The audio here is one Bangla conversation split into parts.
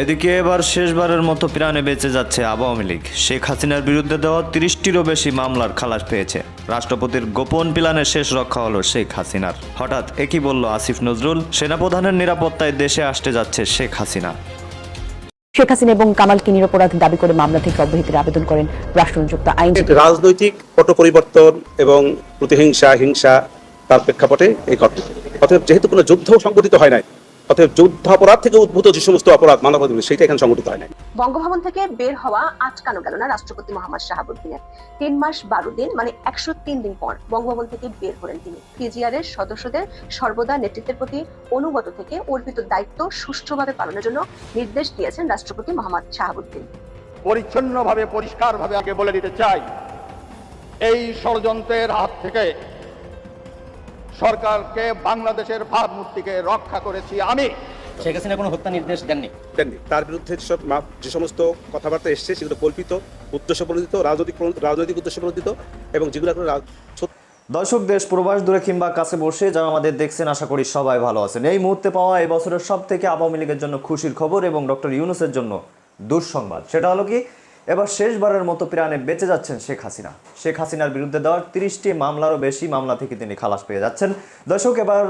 এদিকে এবার শেষবারের মতো প্রাণে বেঁচে যাচ্ছে আওয়ামী লীগ। শেখ হাসিনার বিরুদ্ধে দেওয়া তিরিশটিরও বেশি মামলার খালাস পেয়েছে। রাষ্ট্রপতির গোপন প্ল্যানে শেষ রক্ষা হলো শেখ হাসিনার। হঠাৎ একই বলল আসিফ নজরুল সেনাপ্রধানের নিরাপত্তায় দেশে আসতে যাচ্ছে শেখ হাসিনা। শেখ হাসিনা এবং কামালকে নিরপরাধ দাবি করে মামলা থেকে অব্যাহতির আবেদন করেন রাষ্ট্রনিযুক্ত একটি রাজনৈতিক পট পরিবর্তন এবং প্রতিহিংসা হিংসা তার প্রেক্ষাপটে এই ঘটনা। অতএব যেহেতু কোনো যুদ্ধ সংগঠিত হয় নাই অতএব যুদ্ধাপরাধ থেকে উদ্ভূত যে সমস্ত অপরাধ মানবাধিকার সেটা এখানে সংগঠিত হয় নাই। বঙ্গভবন থেকে বের হওয়া আটকানো গেল না রাষ্ট্রপতি মোহাম্মদ শাহাবুদ্দিনের। তিন মাস বারো দিন মানে একশো তিন দিন পর বঙ্গভবন থেকে বের হলেন তিনি। কেজিআর এর সদস্যদের সর্বদা নেতৃত্বের প্রতি অনুগত থেকে অর্পিত দায়িত্ব সুষ্ঠুভাবে পালনের জন্য নির্দেশ দিয়েছেন রাষ্ট্রপতি মোহাম্মদ শাহাবুদ্দিন। পরিচ্ছন্নভাবে পরিষ্কারভাবে আগে বলে দিতে চাই এই ষড়যন্ত্রের হাত থেকে সরকারকে বাংলাদেশের ভাবমূর্তিকে রক্ষা করেছি আমি। শেখ হাসিনা কোনো হত্যা নির্দেশ দেননি? দেননি। তার বিরুদ্ধে যেসব যে সমস্ত কথাবার্তা এসছে সেগুলো কল্পিত উদ্দেশ্য প্রণোদিত রাজনৈতিক রাজনৈতিক উদ্দেশ্য প্রণোদিত এবং যেগুলো এখন দর্শক দেশ প্রবাস দূরে কিংবা কাছে বসে যারা আমাদের দেখছেন আশা করি সবাই ভালো আছেন। এই মুহূর্তে পাওয়া এই বছরের সব থেকে আওয়ামী লীগের জন্য খুশির খবর এবং ডক্টর ইউনুসের জন্য দুঃসংবাদ। সেটা হলো কি? এবার শেষবারের মতো প্রাণে বেঁচে যাচ্ছেন শেখ হাসিনা। শেখ হাসিনার বিরুদ্ধে দেওয়ার তিরিশটি মামলারও বেশি মামলা থেকে তিনি খালাস পেয়ে যাচ্ছেন। দর্শক, এবার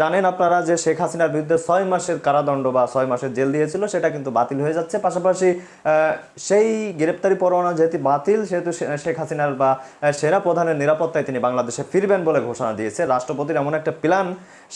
জানেন আপনারা যে শেখ হাসিনার বিরুদ্ধে ছয় মাসের কারাদণ্ড বা ছয় মাসের জেল দিয়েছিল, সেটা কিন্তু বাতিল হয়ে যাচ্ছে। পাশাপাশি সেই গ্রেপ্তারি পরোয়ানা যেহেতু বাতিল, সেহেতু শেখ হাসিনার বা সেনা প্রধানের নিরাপত্তায় তিনি বাংলাদেশে ফিরবেন বলে ঘোষণা দিয়েছে। রাষ্ট্রপতির এমন একটা প্ল্যান,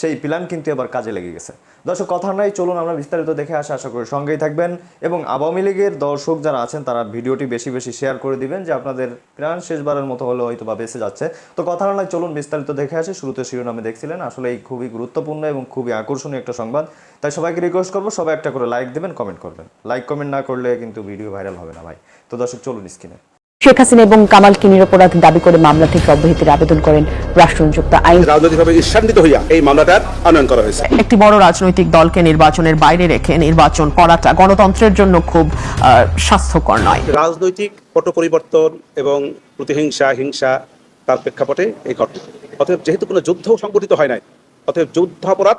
সেই প্ল্যান কিন্তু এবার কাজে লেগে গেছে। দর্শক, কথা নাই, চলুন আমরা বিস্তারিত দেখে আসা, আশা করি সঙ্গেই থাকবেন। এবং আওয়ামী লীগের দর্শক যারা আছেন, তারা ভিডিওটি বেশি বেশি শেয়ার করে দিবেন যে আপনাদের প্রাণ শেষবারের মতো হলে হয়তো বা বেঁচে যাচ্ছে। তো কথা নয় চলুন বিস্তারিত দেখে আসি। শুরুতে শিরোনামে দেখছিলেন, আসলে এই খুবই গুরুত্বপূর্ণ এবং খুবই আকর্ষণীয় একটা সংবাদ। তাই সবাইকে রিকোয়েস্ট করব, সবাই একটা করে লাইক দেবেন কমেন্ট করবেন। লাইক কমেন্ট না করলে কিন্তু ভিডিও ভাইরাল হবে না ভাই। তো দর্শক, চলুন স্ক্রিনে শেখ হাসিনা এবং কামালকে নিরপরাধ দাবি করে মামলা থেকে অব্যাহতির আবেদন করেন রাষ্ট্রনিযুক্ত আইন। রাজনৈতিকভাবে ঈর্ষান্বিত হইয়া এই মামলাটার আনয়ন করা হয়েছে। একটি বড় রাজনৈতিক দলকে নির্বাচনের বাইরে রেখে নির্বাচন করাটা গণতন্ত্রের জন্য খুব আহ, স্বাস্থ্যকর নয়। রাজনৈতিক পট পরিবর্তন এবং প্রতিহিংসা হিংসা তার প্রেক্ষাপটে এই ঘটনা। অতএব যেহেতু কোনো যুদ্ধ সংগঠিত হয় নাই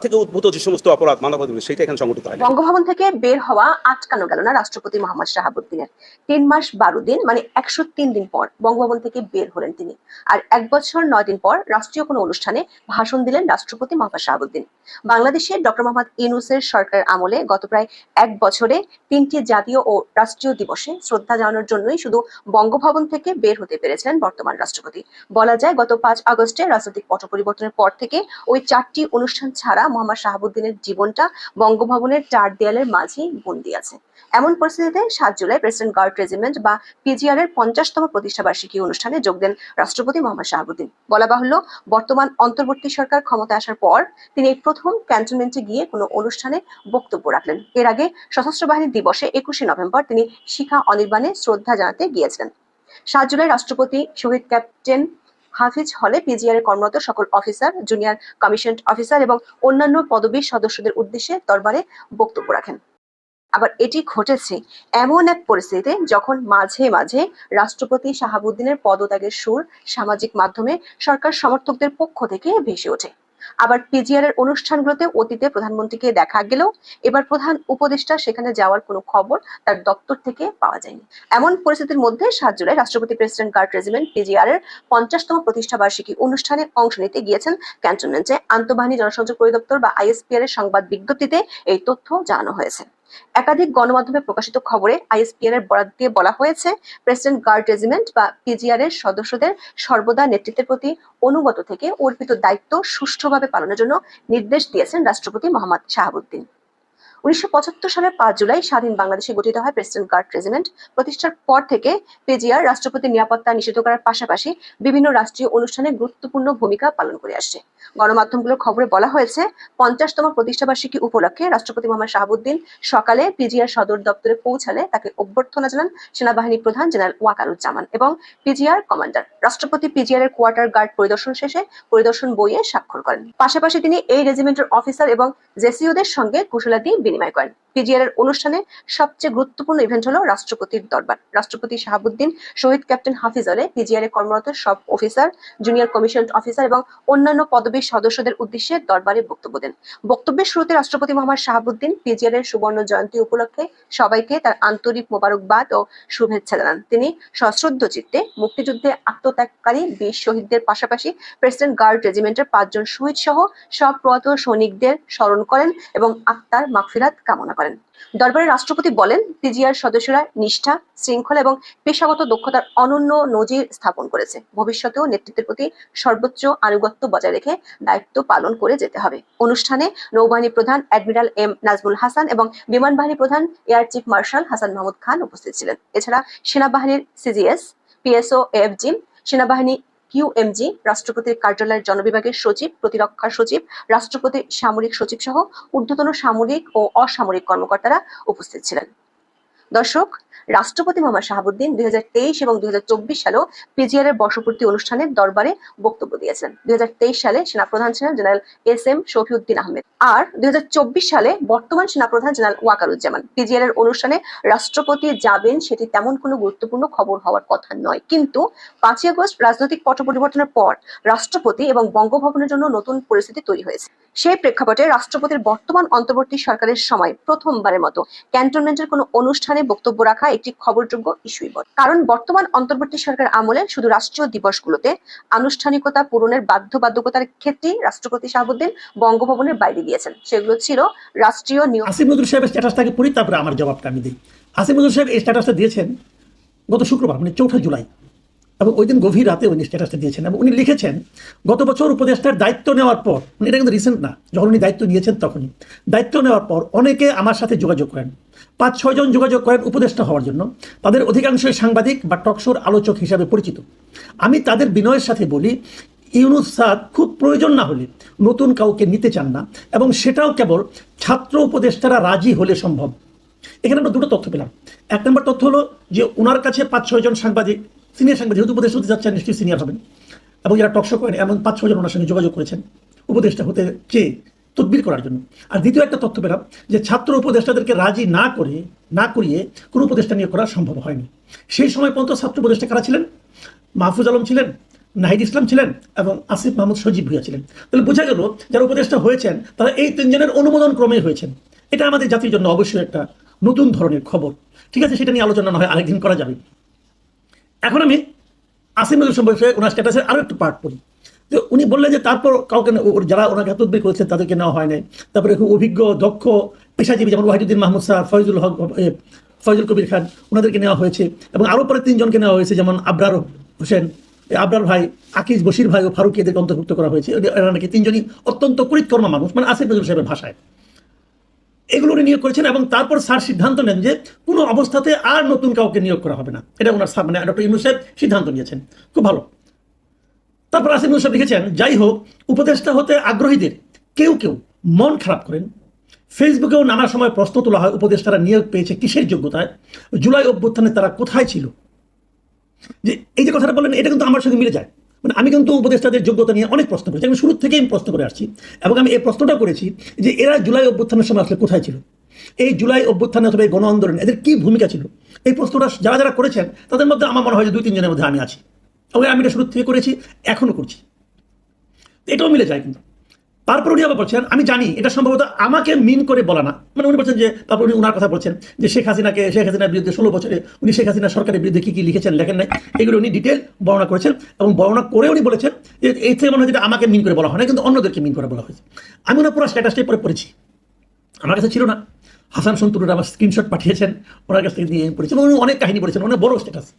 থেকে উদ্ভূত যে সমস্ত অপরাধ মানবাধিকার সেটা এখানে হয় বঙ্গভবন থেকে বের হওয়া আটকানো গেল না রাষ্ট্রপতি মোহাম্মদ শাহাবুদ্দিনের। তিন মাস বারো দিন মানে একশো তিন দিন পর বঙ্গভবন থেকে বের হলেন তিনি। আর এক বছর নয় দিন পর রাষ্ট্রীয় কোনো অনুষ্ঠানে ভাষণ দিলেন রাষ্ট্রপতি মোহাম্মদ শাহাবুদ্দিন। বাংলাদেশে ডক্টর মোহাম্মদ ইউনুসের সরকারের আমলে গত প্রায় এক বছরে তিনটি জাতীয় ও রাষ্ট্রীয় দিবসে শ্রদ্ধা জানানোর জন্যই শুধু বঙ্গভবন থেকে বের হতে পেরেছিলেন বর্তমান রাষ্ট্রপতি। বলা যায় গত পাঁচ আগস্টে রাজনৈতিক পট পরিবর্তনের পর থেকে ওই চারটি অনুষ্ঠান ছাড়া মোহাম্মদ শাহাবুদ্দিনের জীবনটা বঙ্গভবনের চার দেয়ালের মাঝেই বন্দী আছে। এমন পরিস্থিতিতে সাত জুলাই প্রেসিডেন্ট গার্ড রেজিমেন্ট বা পিজিআর এর পঞ্চাশতম প্রতিষ্ঠাবার্ষিকী অনুষ্ঠানে যোগ দেন রাষ্ট্রপতি মোহাম্মদ শাহাবুদ্দিন। বলা বাহুল্য, বর্তমান অন্তর্বর্তী সরকার ক্ষমতায় আসার পর তিনি এই প্রথম ক্যান্টনমেন্টে গিয়ে কোনো অনুষ্ঠানে বক্তব্য রাখলেন। এর আগে সশস্ত্র বাহিনী দিবসে একুশে নভেম্বর তিনি শিখা অনির্বাণে শ্রদ্ধা জানাতে গিয়েছিলেন। সাত জুলাই রাষ্ট্রপতি শহীদ ক্যাপ্টেন হাফিজ হলে পিজিআর কর্মরত সকল অফিসার, জুনিয়র কমিশন অফিসার এবং অন্যান্য পদবীর সদস্যদের উদ্দেশ্যে দরবারে বক্তব্য রাখেন। আবার এটি ঘটেছে এমন এক পরিস্থিতিতে যখন মাঝে মাঝে রাষ্ট্রপতি শাহাবুদ্দিনের পদত্যাগের সুর সামাজিক মাধ্যমে সরকার সমর্থকদের পক্ষ থেকে ভেসে ওঠে। আবার পিজিআর এর অনুষ্ঠানগুলোতে অতীতে প্রধানমন্ত্রীকে দেখা গেলেও এবার প্রধান উপদেষ্টা সেখানে যাওয়ার কোনো খবর তার দপ্তর থেকে পাওয়া যায়নি। এমন পরিস্থিতির মধ্যে সাত জুলাই রাষ্ট্রপতি প্রেসিডেন্ট কার্ড রেজিমেন্ট পিজিআর এর পঞ্চাশতম প্রতিষ্ঠাবার্ষিকী অনুষ্ঠানে অংশ নিতে গিয়েছেন ক্যান্টনমেন্টে। আন্তঃবাহিনী জনসংযোগ পরিদপ্তর বা আইএসপিআর এর সংবাদ বিজ্ঞপ্তিতে এই তথ্য জানানো হয়েছে। একাধিক গণমাধ্যমে প্রকাশিত খবরে আইএসপিআর এর বরাদ দিয়ে বলা হয়েছে, প্রেসিডেন্ট গার্ড রেজিমেন্ট বা পিজিআর এর সদস্যদের সর্বদা নেতৃত্বের প্রতি অনুগত থেকে অর্পিত দায়িত্ব সুষ্ঠুভাবে পালনের জন্য নির্দেশ দিয়েছেন রাষ্ট্রপতি মোহাম্মদ শাহাবুদ্দিন। উনিশশো পঁচাত্তর সালের পাঁচ জুলাই স্বাধীন বাংলাদেশে গঠিত হয় প্রেসিডেন্ট গার্ড রেজিমেন্ট। প্রতিষ্ঠার পর থেকে পেজিআর রাষ্ট্রপতির নিরাপত্তা নিষিদ্ধ করার পাশাপাশি বিভিন্ন রাষ্ট্রীয় অনুষ্ঠানে গুরুত্বপূর্ণ ভূমিকা পালন করে আসছে। গণমাধ্যমগুলোর খবরে বলা হয়েছে, পঞ্চাশতম প্রতিষ্ঠাবার্ষিকী উপলক্ষে রাষ্ট্রপতি মোহাম্মদ শাহাবুদ্দিন সকালে পিজিআর সদর দপ্তরে পৌঁছালে তাকে অভ্যর্থনা জানান সেনাবাহিনী প্রধান জেনারেল ওয়াকারুজ্জামান এবং পিজিআর কমান্ডার। রাষ্ট্রপতি পিজিআর এর কোয়ার্টার গার্ড পরিদর্শন শেষে পরিদর্শন বইয়ে স্বাক্ষর করেন। পাশাপাশি তিনি এই রেজিমেন্টের অফিসার এবং জেসিওদের সঙ্গে কুশলাদি বিনিময় করেন। পিজিআর এর অনুষ্ঠানে সবচেয়ে গুরুত্বপূর্ণ ইভেন্ট হলো রাষ্ট্রপতির দরবার। রাষ্ট্রপতি শাহাবুদ্দিন, শহীদ ক্যাপ্টেন হাফিজ আলে পিজিআর এ কর্মরত সব অফিসার জুনিয়র কমিশন অফিসার এবং অন্যান্য পদবীর সদস্যদের উদ্দেশ্যে দরবারে বক্তব্য দেন। বক্তব্যের শুরুতে রাষ্ট্রপতি মোহাম্মদ শাহাবুদ্দিন পিজিআর এর সুবর্ণ জয়ন্তী উপলক্ষে সবাইকে তার আন্তরিক মোবারকবাদ ও শুভেচ্ছা জানান। তিনি সশ্রদ্ধ চিত্তে মুক্তিযুদ্ধে আত্মত্যাগকারী বীর শহীদদের পাশাপাশি প্রেসিডেন্ট গার্ড রেজিমেন্টের পাঁচজন শহীদ সহ সব প্রয়াত সৈনিকদের স্মরণ করেন এবং আত্মার মাগফিরাত কামনা করেন। দরবারে রাষ্ট্রপতি বলেন পিজিআর সদস্যরা নিষ্ঠা, শৃঙ্খলা এবং পেশাগত দক্ষতার অনন্য নজির স্থাপন করেছে। ভবিষ্যতেও নেতৃত্বের প্রতি সর্বোচ্চ আনুগত্য বজায় রেখে দায়িত্ব পালন করে যেতে হবে। অনুষ্ঠানে নৌবাহিনী প্রধান অ্যাডমিরাল এম নাজমুল হাসান এবং বিমান বাহিনী প্রধান air chief marshal Hasan Mahmud Khan উপস্থিত ছিলেন। এছাড়া সেনাবাহিনীর সিজিএস, পিএসও এফ জিম, সেনাবাহিনী কিউএমজি রাষ্ট্রপতির কার্যালয়ের জনবিভাগের সচিব, প্রতিরক্ষা সচিব রাষ্ট্রপতির সামরিক সচিব সহ ঊর্ধ্বতন সামরিক ও অসামরিক কর্মকর্তারা উপস্থিত ছিলেন। দর্শক, রাষ্ট্রপতি মোহাম্মদ শাহাবুদ্দিন দুই এবং দুই সালেও পিজিআর এর বর্ষপূর্তি অনুষ্ঠানে দরবারে বক্তব্য দিয়েছেন। দুই সালে সেনাপ্রধান ছিলেন general S M Shafiuddin Ahmed. আর দুই সালে বর্তমান সেনাপ্রধান জেনারেল ওয়াকারুজ্জামান। পিজিআর এর অনুষ্ঠানে রাষ্ট্রপতি যাবেন সেটি তেমন কোনো গুরুত্বপূর্ণ খবর হওয়ার কথা নয়। কিন্তু পাঁচই আগস্ট রাজনৈতিক পট পরিবর্তনের পর রাষ্ট্রপতি এবং বঙ্গভবনের জন্য নতুন পরিস্থিতি তৈরি হয়েছে। সেই প্রেক্ষাপটে রাষ্ট্রপতির বর্তমান অন্তর্বর্তী সরকারের সময় প্রথমবারের মতো ক্যান্টনমেন্টের কোনো অনুষ্ঠানে বক্তব্য রাখা একটি খবরযোগ্য ইস্যুই বটে। কারণ বর্তমান অন্তর্বর্তী সরকার আমলে শুধু রাষ্ট্রীয় দিবসগুলোতে আনুষ্ঠানিকতা পূরণের বাধ্যবাধকতার ক্ষেত্রেই রাষ্ট্রপতি শাহাবুদ্দিন বঙ্গভবনের বাইরে গিয়েছেন। সেগুলো ছিল রাষ্ট্রীয় নিয়ম আসিফ নজরুল সাহেবের স্ট্যাটাসটাকে পড়ি তারপরে আমার জবাবটা আমি দিই। আসিফ সাহেব এই স্ট্যাটাসটা দিয়েছেন গত শুক্রবার মানে চৌঠা জুলাই। এবং ওই দিন গভীর রাতে উনি স্ট্যাটাসটা দিয়েছেন এবং উনি লিখেছেন, গত বছর উপদেষ্টার দায়িত্ব নেওয়ার পর মানে এটা কিন্তু রিসেন্ট না, যখন উনি দায়িত্ব নিয়েছেন তখনই, দায়িত্ব নেওয়ার পর অনেকে আমার সাথে যোগাযোগ করেন। পাঁচ ছয়জন যোগাযোগ করেন উপদেষ্টা হওয়ার জন্য। তাদের অধিকাংশই সাংবাদিক বা টকশোর আলোচক হিসাবে পরিচিত। আমি তাদের বিনয়ের সাথে বলি, ইউনুস সাদ খুব প্রয়োজন না হলে নতুন কাউকে নিতে চান না এবং সেটাও কেবল ছাত্র উপদেষ্টারা রাজি হলে সম্ভব। এখানে আমরা দুটো তথ্য পেলাম। এক নম্বর তথ্য হলো যে ওনার কাছে পাঁচ ছয়জন সাংবাদিক, সিনিয়র সাংবাদিক যেহেতু উপদেষ্টা হতে যাচ্ছেন নিশ্চয়ই সিনিয়র হবেন। এবং যারা টকশো করেন, এমন পাঁচ ছয়জন ওনার সঙ্গে যোগাযোগ করেছেন। উপদেষ্টা হতে চেয়ে তদবির করার জন্য। আর দ্বিতীয় একটা তথ্য পেলাম, যে ছাত্র উপদেষ্টাদেরকে রাজি না করে, না করিয়ে কোনো উপদেষ্টা নিয়ে করা সম্ভব হয়নি। সেই সময় পর্যন্ত ছাত্র উপদেষ্টা কারা ছিলেন? মাহফুজ আলম ছিলেন, নাহিদ ইসলাম ছিলেন এবং আসিফ মাহমুদ সজীব ভুইয়া ছিলেন। তাহলে বোঝা গেল, যারা উপদেষ্টা হয়েছেন, তারা এই তিনজনের অনুমোদন ক্রমে হয়েছেন। এটা আমাদের জাতির জন্য অবশ্যই একটা নতুন ধরনের খবর। ঠিক আছে, সেটা নিয়ে আলোচনা না হয়, আরেকদিন করা যাবে। এখন আমি আসিম নজরুল সম্পর্কে ওনার স্ট্যাটাসের আরও একটু পার্ট পড়ি। তো উনি বললেন যে তারপর কাউকে যারা ওনাকে তদবির করেছেন তাদেরকে নেওয়া হয় নাই। তারপরে খুব অভিজ্ঞ, দক্ষ, পেশাজীবী যেমন ওয়াহিদুদ্দিন মাহমুদ স্যার, ফয়জুল হক ফয়জুল কবির খান, ওনাদেরকে নেওয়া হয়েছে। এবং আরও পরে তিনজনকে নেওয়া হয়েছে, যেমন আবরার হোসেন আবরার ভাই, আকিজ, বশির ভাই ও ফারুক এদেরকে অন্তর্ভুক্ত করা হয়েছে। এরা নাকি তিনজনই অত্যন্ত করিতকর্মা মানুষ মানে আসিফ নজরুল সাহেবের ভাষায়। এগুলো উনি নিয়োগ করেছেন এবং তারপর স্যার সিদ্ধান্ত নেন যে কোনো অবস্থাতে আর নতুন কাউকে নিয়োগ করা হবে না। এটা ওনার মানে ডক্টর সাহেব সিদ্ধান্ত নিয়েছেন। খুব ভালো। তারপর আসিফ সাহেব লিখেছেন যাই হোক, উপদেষ্টা হতে আগ্রহীদের কেউ কেউ মন খারাপ করেন। ফেসবুকেও নানা সময় প্রশ্ন তোলা হয়, উপদেষ্টারা নিয়োগ পেয়েছে কিসের যোগ্যতায়? জুলাই অভ্যুত্থানে তারা কোথায় ছিল? যে এই যে কথাটা বললেন, এটা কিন্তু আমার সঙ্গে মিলে যায়। মানে আমি কিন্তু উপদেষ্টাদের যোগ্যতা নিয়ে অনেক প্রশ্ন করেছি। আমি শুরু থেকেই প্রশ্ন করে আসছি এবং আমি এই প্রশ্নটা করেছি যে এরা জুলাই অভ্যুত্থানের সময় আসলে কোথায় ছিল? এই জুলাই অভ্যুত্থানে অথবা এই গণ আন্দোলনে এদের কি ভূমিকা ছিল? এই প্রশ্নটা যারা যারা করেছেন, তাদের মধ্যে আমার মনে হয় যে দুই তিনজনের মধ্যে আমি আছি। এবং আমি এটা শুরু থেকে করেছি, এখনও করছি। এটাও মিলে যায় কিন্তু। তারপর উনি আবার বলছেন, আমি জানি, এটা সম্ভবত আমাকে মিন করে বলা না। মানে উনি বলছেন যে, তারপর উনি ওনার কথা বলছেন যে, শেখ হাসিনাকে, শেখ হাসিনার বিরুদ্ধে ষোলো বছরে উনি শেখ হাসিনা সরকারের বিরুদ্ধে কী কী লিখেছেন লেখেন নাই। এগুলো উনি ডিটেল বর্ণনা করেছেন এবং বর্ণনা করে উনি বলেছেন যে, এই থেকে মনে হয় যেটা আমাকে মিন করে বলা হয় না কিন্তু অন্যদেরকে মিন করে বলা হয়েছে। আমি ওনার পুরো স্ট্যাটাসটাই পরে পড়েছি। আমার কাছে ছিল না। হাসান সন্তুর আমার স্ক্রিনশট পাঠিয়েছেন, ওনার কাছ থেকে নিয়ে আমি পড়েছি এবং উনি অনেক কাহিনী বলেছেন, অনেক বড় স্ট্যাটাস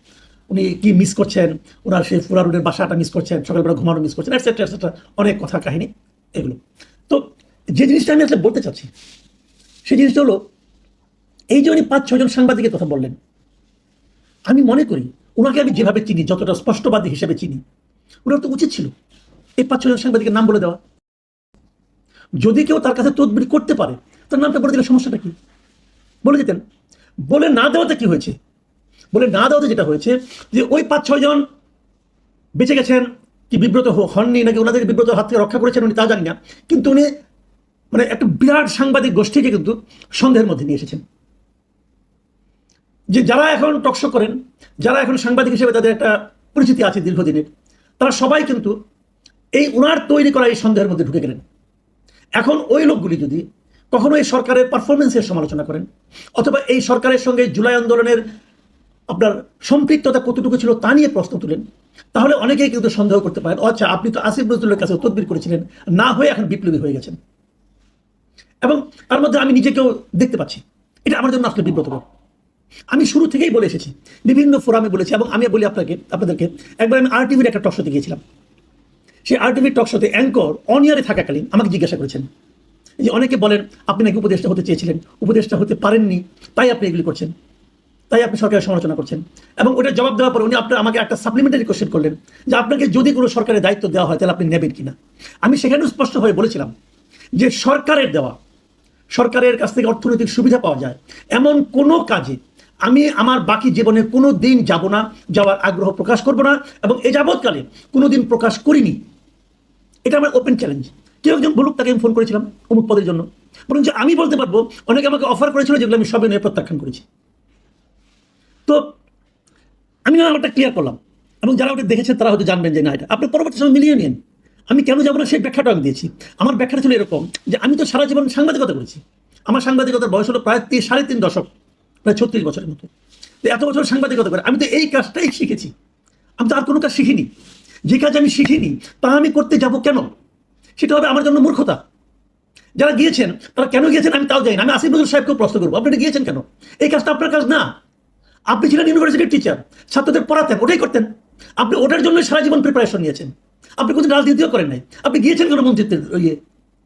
উনি কি মিস করছেন? ওনার সেই ফুরা রোডের বাসাটা মিস করছেন, সকালবেলা ঘুমানো মিস করছেন এটসেট্রা এটসেট্রা অনেক কথা কাহিনী এগুলো। তো যে জিনিসটা আমি আসলে বলতে চাচ্ছি, সেই জিনিসটা হলো, এই যে উনি পাঁচ ছজন সাংবাদিকের কথা বললেন, আমি মনে করি ওনাকে আমি যেভাবে চিনি, যতটা স্পষ্টবাদী হিসেবে চিনি ওনার তো উচিত ছিল এই পাঁচ ছজন সাংবাদিকের নাম বলে দেওয়া। যদি কেউ তার কাছে তদবির করতে পারে, তার নামটা বলে দিলে সমস্যাটা কি? বলে দিতেন, বলে না দেওয়াতে কি হয়েছে? বলে না দেওয়াতে যেটা হয়েছে, যে ওই পাঁচ ছয়জন বেঁচে গেছেন, কি বিব্রত হননি, নাকি ওনাদের বিব্রত হাত থেকে রক্ষা করেছেন উনি তা জানি না, কিন্তু উনি মানে একটা বিরাট সাংবাদিক গোষ্ঠীকে কিন্তু সন্দেহের মধ্যে নিয়ে এসেছেন। যে যারা এখন টকশো করেন, যারা এখন সাংবাদিক হিসেবে তাদের একটা পরিচিতি আছে দীর্ঘদিনের, তারা সবাই কিন্তু এই উনার তৈরি করা এই সন্দেহের মধ্যে ঢুকে গেলেন। এখন ওই লোকগুলি যদি কখনো এই সরকারের পারফরমেন্সের সমালোচনা করেন, অথবা এই সরকারের সঙ্গে জুলাই আন্দোলনের আপনার সম্পৃক্ততা কতটুকু ছিল তা নিয়ে প্রশ্ন তুলেন। তাহলে অনেকেই কিন্তু সন্দেহ করতে পারেন আচ্ছা আপনি তো আসিফ নজরুলের কাছে তদবির করেছিলেন, না হয়ে এখন বিপ্লবী হয়ে গেছেন। এবং তার মধ্যে আমি নিজেকেও দেখতে পাচ্ছি, এটা আমার জন্য আসলে বিব্রতকর। আমি শুরু থেকেই বলে এসেছি, বিভিন্ন ফোরামে বলেছি, এবং আমি বলি আপনাকে, আপনাদেরকে, একবার আমি আর টিভির একটা টকশোতে গিয়েছিলাম। সেই আর টিভির টকশোতে অ্যাঙ্কর অনিয়ারে থাকাকালীন আমাকে জিজ্ঞাসা করেছেন যে, অনেকে বলেন, আপনি নাকি উপদেষ্টা হতে চেয়েছিলেন, উপদেষ্টা হতে পারেননি, তাই আপনি এগুলি করছেন। তাই আপনি সরকারের সমালোচনা করছেন। এবং ওটার জবাব দেওয়ার পর উনি আপনার আমাকে একটা সাপ্লিমেন্টারি কোশ্চেন করলেন যে আপনাকে যদি কোনো সরকারের দায়িত্ব দেওয়া হয় তাহলে আপনি নেবেন কিনা। আমি সেখানেও স্পষ্ট হয়ে বলেছিলাম যে সরকারের দেওয়া, সরকারের কাছ থেকে অর্থনৈতিক সুবিধা পাওয়া যায়। এমন কোনো কাজে আমি আমার বাকি জীবনে কোনো দিন যাব না, যাওয়ার আগ্রহ প্রকাশ করব না এবং এ যাবৎকালে কোনো দিন প্রকাশ করিনি। এটা আমার ওপেন চ্যালেঞ্জ কেউ একজন বলুক, তাকে আমি ফোন করেছিলাম অমুক পদের জন্য। বরং যে আমি বলতে পারব, অনেকে আমাকে অফার করেছিল যেগুলো আমি সবে নিয়ে প্রত্যাখ্যান করেছি। তো আমি না ওটা ক্লিয়ার করলাম। এবং যারা ওটা দেখেছেন তারা হয়তো জানবেন যে না, এটা আপনি পরবর্তী সময় মিলিয়ে নিন। আমি কেন যাব না সেই ব্যাখ্যাটা আমি দিয়েছি। আমার ব্যাখ্যাটা ছিল এরকম যে আমি তো সারা জীবন সাংবাদিকতা করেছি। আমার সাংবাদিকতার বয়স হলো প্রায় তিন, সাড়ে তিন দশক, প্রায় ছত্রিশ বছরের মতো। এত বছর সাংবাদিকতা করে, আমি তো এই কাজটাই শিখেছি। আমি তো আর কোনো কাজ শিখিনি। যে কাজ আমি শিখিনি, তা আমি করতে যাব কেন? সেটা হবে আমার জন্য মূর্খতা। যারা গিয়েছেন, তারা কেন গিয়েছেন আমি তাও জানি না। আমি আসিফ নজরুল সাহেবকেও প্রশ্ন করব, আপনি গিয়েছেন কেন? এই কাজটা আপনার কাজ না। আপনি ছিলেন ইউনিভার্সিটির টিচার ছাত্রদের পড়াতেন, ওটাই করতেন। আপনি ওটার জন্য সারা জীবন প্রিপারেশন নিয়েছেন। আপনি কোনো রাজনীতিও করেন নাই। আপনি গিয়েছেন কোনো মন্ত্রিত্বের ইয়ে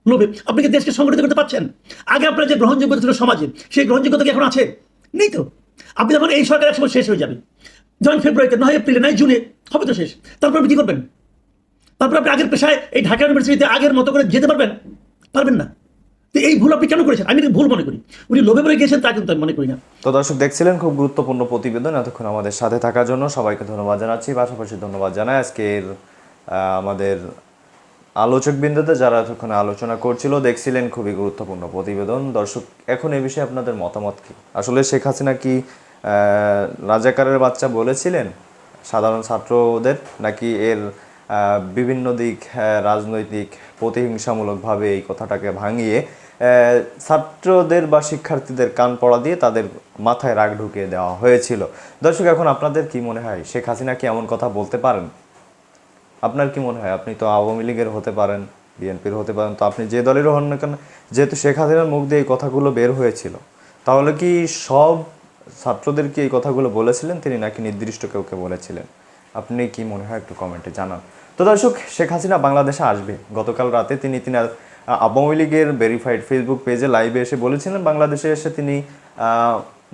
লোভে? আপনি কি দেশকে সংগঠিত করতে পারছেন? আগে আপনার যে গ্রহণযোগ্যতা ছিল সমাজে, সেই গ্রহণযোগ্যতা কি এখন আছে? নেই তো। আপনি যখন এই সরকার একসময় শেষ হয়ে যাবে। যখন ফেব্রুয়ারিতে নয় এপ্রিলে নয় জুনে হবে তো শেষ। তারপর আপনি কি করবেন? তারপর আপনি আগের পেশায় এই ঢাকা ইউনিভার্সিটিতে আগের মতো করে যেতে পারবেন? পারবেন না। এই ভুল আপনি কেন করেছেন? আমি ভুল মনে করি। উনি লোভে পড়ে গিয়েছেন, তা কিন্তু আমি মনে করি না। তো দর্শক দেখছিলেন খুব গুরুত্বপূর্ণ প্রতিবেদন। এতক্ষণ আমাদের সাথে থাকার জন্য সবাইকে ধন্যবাদ জানাচ্ছি। পাশাপাশি ধন্যবাদ জানাই আজকের আমাদের আলোচক বিন্দুতে যারা এতক্ষণ আলোচনা করছিল, দেখছিলেন খুবই গুরুত্বপূর্ণ প্রতিবেদন। দর্শক, এখন এই বিষয়ে আপনাদের মতামত কি? আসলে শেখ হাসিনা কি রাজাকারের বাচ্চা বলেছিলেন সাধারণ ছাত্রদের, নাকি এর বিভিন্ন দিক রাজনৈতিক প্রতিহিংসামূলকভাবে এই কথাটাকে ভাঙিয়ে ছাত্রদের বা শিক্ষার্থীদের কান পড়া দিয়ে তাদের মাথায় রাগ ঢুকিয়ে দেওয়া হয়েছিল। দর্শক, এখন আপনাদের কি মনে হয়? শেখ হাসিনা কি এমন কথা বলতে পারেন? আপনার কি মনে হয়? আপনি তো আওয়ামী লীগের হতে পারেন, বিএনপির হতে পারেন, তো আপনি যে দলেরও হন না কেন, যেহেতু শেখ হাসিনার মুখ দিয়ে এই কথাগুলো বের হয়েছিল, তাহলে কি সব ছাত্রদের কি এই কথাগুলো বলেছিলেন? তিনি নাকি নির্দিষ্ট কেউকে বলেছিলেন? আপনি কি মনে হয় একটু কমেন্টে জানান। তো দর্শক, শেখ হাসিনা বাংলাদেশে আসবে। গতকাল রাতে তিনি তিনি আওয়ামী লীগের ভেরিফাইড ফেসবুক পেজে লাইভে এসে বলেছিলেন, বাংলাদেশে এসে তিনি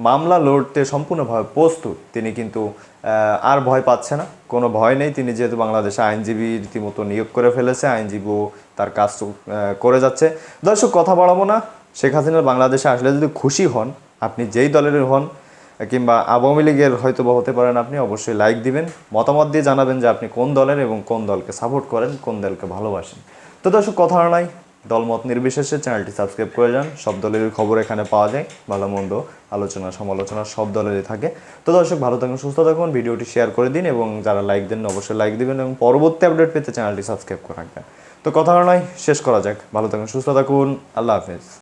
মামলা লড়তে সম্পূর্ণভাবে প্রস্তুত। তিনি কিন্তু আর ভয় পাচ্ছে না। কোনো ভয় নেই। তিনি যেহেতু বাংলাদেশে আইনজীবী, রীতিমতো নিয়োগ করে ফেলেছে। আইনজীবীও তার কাজ করে যাচ্ছে। দর্শক, কথা বাড়াবো না। শেখ হাসিনা বাংলাদেশে আসলে যদি খুশি হন, আপনি যেই দলের হন কিংবা আওয়ামী লীগের হয়তো বা হতে পারেন আপনি, অবশ্যই লাইক দিবেন, মতামত দিয়ে জানাবেন যে আপনি কোন দলের এবং কোন দলকে সাপোর্ট করেন, কোন দলকে ভালোবাসেন। তো দর্শক, কথা নাই দলমত নির্বিশেষে চ্যানেলটি সাবস্ক্রাইব করে যান, সব দলের খবর এখানে পাওয়া যায়, ভালো মন্দ আলোচনা, সমালোচনা সব দলেরই থাকে। তো দর্শক, ভালো থাকুন, সুস্থ থাকুন, ভিডিওটি শেয়ার করে দিন এবং যারা লাইক দেন অবশ্যই লাইক দিবেন এবং পরবর্তী আপডেট পেতে চ্যানেলটি সাবস্ক্রাইব করে রাখবেন। তো কথা নয়, শেষ করা যাক। ভালো থাকুন, সুস্থ থাকুন, আল্লাহ হাফেজ।